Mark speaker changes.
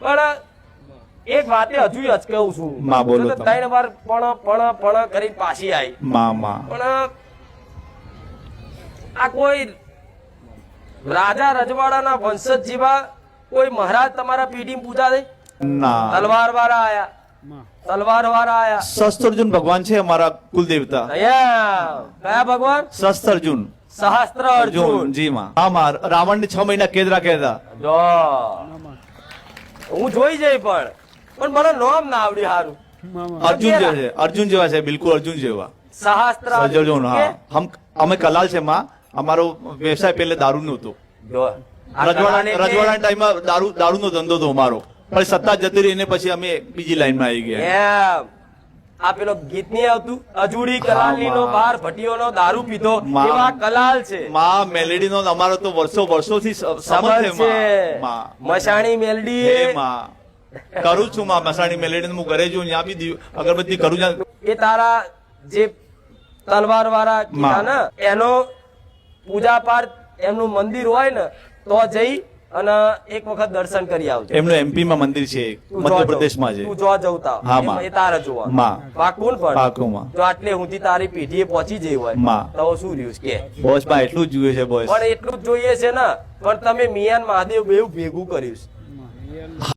Speaker 1: પણ એક વાતે હજુ અચકાવું છું.
Speaker 2: માં બોલો
Speaker 1: ત્રણ વાર પણ પણ પણ કરીને પાછી આવી
Speaker 2: માં માં.
Speaker 1: પણ આ કોઈ રાજા રજવાડાના વંશજ જેવા કોઈ મહારાજ તમારા પેઢી પૂજા દે?
Speaker 2: ના.
Speaker 1: તલવાર વાળા આયા. તલવાર વાળા આયા.
Speaker 2: શસ્ત્રર્જુન ભગવાન છે અમારા કુલદેવતા.
Speaker 1: કયા ભગવાન?
Speaker 2: શસ્ત્રજુન
Speaker 1: સહસ્ત્ર
Speaker 2: અર્જુન જી માં. હા માં. રાવણ ને છ મહિના કેદ રાખ્યા હતા.
Speaker 1: જો. હું જોઈ જઈ પણ. પણ મને નામ ના આવડી હારું.
Speaker 2: અર્જુન જેવા છે અર્જુન જેવા છે બિલકુલ અર્જુન જેવા.
Speaker 1: સહસ્ત્ર
Speaker 2: સજર્જુન હા. હમ અમે કલાલ છે માં. અમારો વ્યવસાય પહેલે દારૂ નો હતો.
Speaker 1: જો આ
Speaker 2: રજવાડા
Speaker 1: કલાને એટલે
Speaker 2: રજવાડા ટાઈમમાં દારૂ દારૂનો ધંધો હતો અમારો. પણ સત્તા જતી રહીને પછી અમે બીજી લાઈનમાં આવી ગયા.
Speaker 1: આ પેલો ગીત નહીં આવતું? અજુડી કલાલી નો બાર ભટીઓ નો દારૂ પીધો. એવા કલાલ છે.
Speaker 2: માં મેલેડી નો અમારો તો વર્ષો વર્ષો થી સંબંધ છે
Speaker 1: મશાણી મેલડી
Speaker 2: માં. કરું છું માં. મસાણી મેલેડી હું ઘરે છું ત્યાં બી અગરબત્તી કરું છું.
Speaker 1: એ તારા જે તલવાર વાળા. ને એનો પૂજા પાઠ એમનું મંદિર હોય ને તો જઈ અને એક વખત દર્શન કરી આવજો.
Speaker 2: એમનું એમપી માં મંદિર છે મધ્યપ્રદેશમાં છે.
Speaker 1: તું જો જવતા
Speaker 2: હા, માં.
Speaker 1: એ તારે જોવા.
Speaker 2: માં.
Speaker 1: પાકું ને પણ.
Speaker 2: પાકું, માં.
Speaker 1: જો આટલે હુંથી તારી પેઢીએ પહોંચી જઈ
Speaker 2: હોયમાં.
Speaker 1: તો શું રહ્યું કે.
Speaker 2: બોસમાં એટલું જ જોઈએ છે બોસ
Speaker 1: પણ એટલું જ જોઈએ છે ને પણ તમે મિયાન મહાદેવ બેવ ભેગું કર્યું છે.